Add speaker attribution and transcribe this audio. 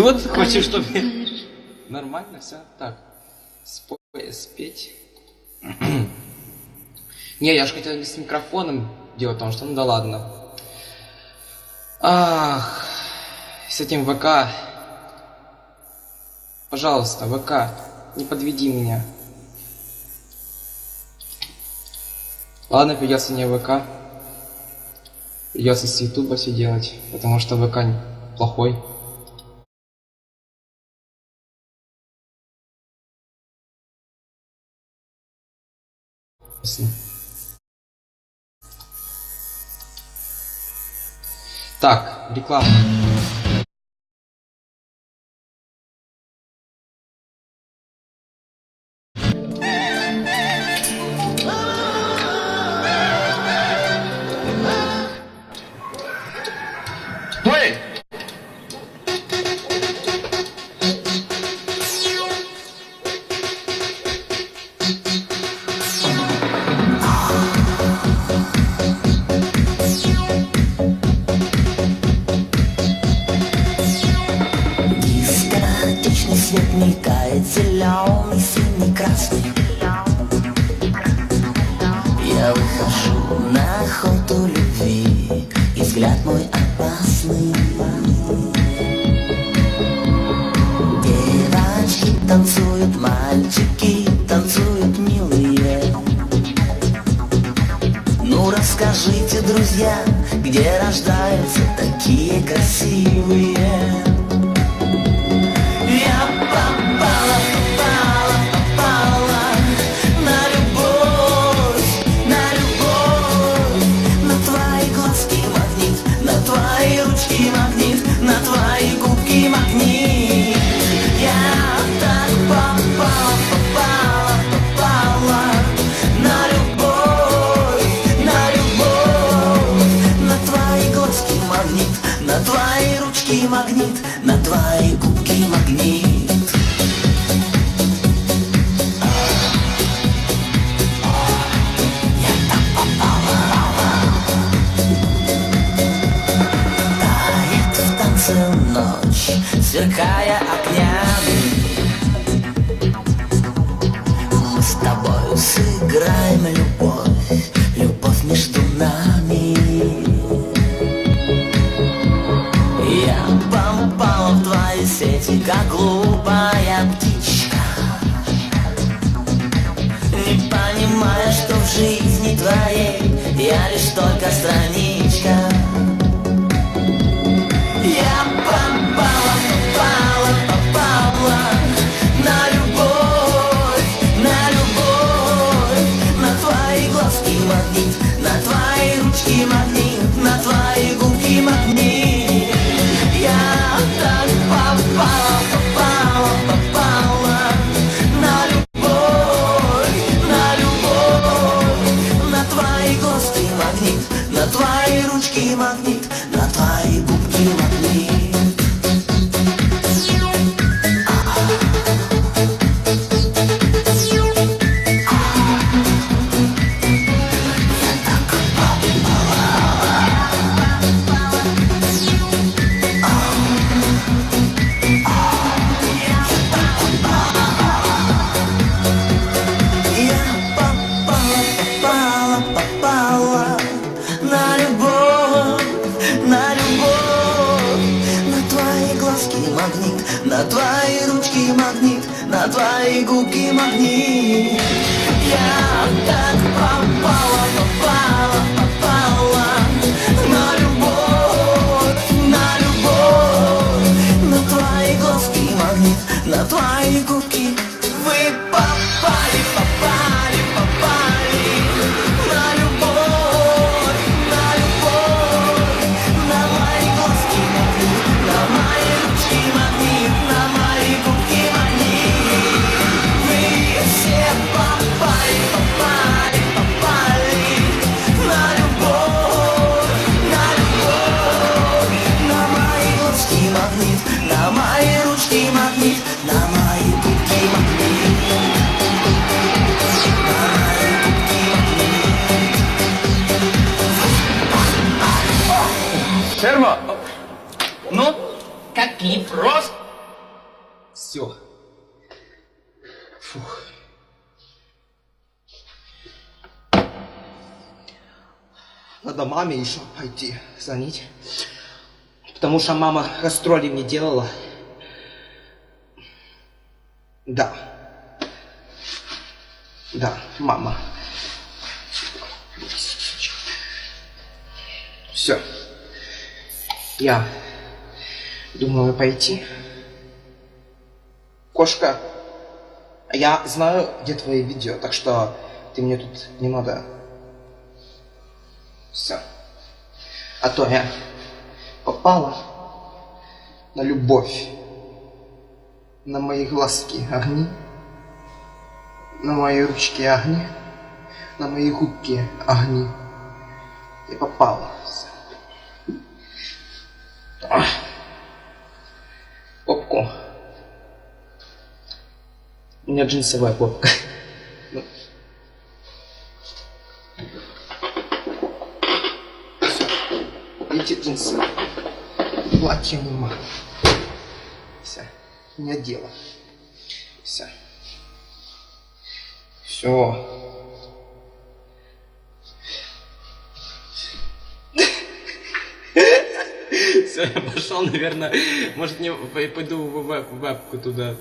Speaker 1: Ты хочешь, чтобы... Нормально все? Так. Спой, спеть. Не, я же хотел не с микрофоном делать, потому что, ну да ладно. Ах, с этим ВК. Пожалуйста, ВК, не подведи меня. Ладно, придется не ВК. Придется с Ютуба все делать, потому что ВК плохой. Ясно. Так, реклама.
Speaker 2: Я выхожу на охоту любви И взгляд мой опасный. Девочки танцуют, мальчики танцуют милые. Ну расскажите, друзья, где рождаются такие красивые ручки магнит, на твои губки магнит. Я так попала, попала, попала на любовь, на любовь, на твои глазки магнит, на твои ручки магнит, на твои губки в танце ночь, сверкая огнями. Мы с тобою сыграем любовь, любовь между нами. Я попала в твои сети, как глупая птичка. Не понимая, что в жизни твоей Я лишь только страничка твои ручки магнит На твои губки на твои губки магнит. Я так попала, попала, попала на любовь, на любовь, на твои глазки магнит, на твои губки. Вы
Speaker 3: Шерма! Ну,
Speaker 4: Какие?
Speaker 3: рост
Speaker 1: Все. Фух. Надо маме еще пойти звонить. Потому что мама гастроли мне делала. Да. Да, мама. Все. Я думаю пойти. Кошка, я знаю, где твои видео, так что ты мне тут не надо. Все. А то я попала на любовь, на мои глазки огни, на мои ручки огни, на мои губки огни. И попала. Всё. Меня джинсовая попка. Эти джинсы. Платье мимо. Все. Не дело. Все. Все. Все, я пошел, наверное. Может, не пойду в вебку туда.